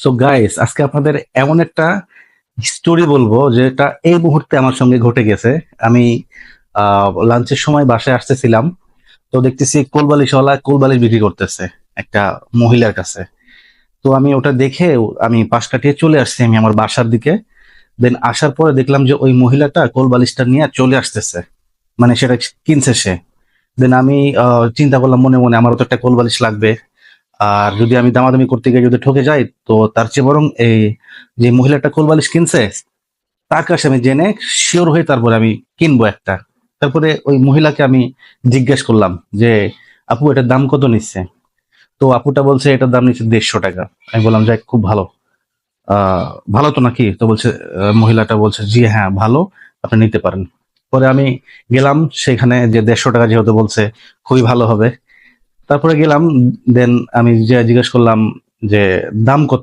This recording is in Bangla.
সো গাইস আজকে আপনাদের এমন একটা স্টোরি বলব যেটা এই মুহূর্তে আমার সঙ্গে ঘটে গেছে। আমি লাঞ্চের সময় বাসায় আসতেছিলাম, তো দেখতেছি কোলবালিশওয়ালা কোলবালিশ বিক্রি করতেছে একটা মহিলার কাছে। তো আমি ওটা দেখে আমি পাশ কাটিয়ে চলে আসছি আমি আমার বাসার দিকে। দেন আসার পরে দেখলাম যে ওই মহিলাটা কোলবালিশটা নিয়ে চলে আসতেছে। মানে সেটা কিনছে সে। দেন আমি চিন্তা করলাম মনে মনে আমারও তো একটা কোলবালিশ লাগবে। আর যদি আমি দামাদামি করতে গিয়ে যদি ঠকে যাই, তো তার চেয়ে বরং এই যে মহিলাটা কোলবালিশ কিনছে, তার কাছে আমি জেনে শিওর হয়ে তারপরে আমি কিনবো একটা। তারপরে ওই মহিলাকে আমি জিজ্ঞেস করলাম যে, আপু, এটার দাম কত নিচ্ছে? তো আপুটা বলছে, এটার দাম নিচ্ছে দেড়শো টাকা। আমি বললাম, যাক, খুব ভালো। আহ ভালো তো নাকি? তো বলছে মহিলাটা বলছে, জি হ্যাঁ ভালো, আপনি নিতে পারেন। পরে আমি গেলাম, সেখানে যে দেড়শো টাকা যেহেতু বলছে, খুবই ভালো হবে। তারপরে গেলাম দেন আমি জিজ্ঞেস করলাম যে দাম কত?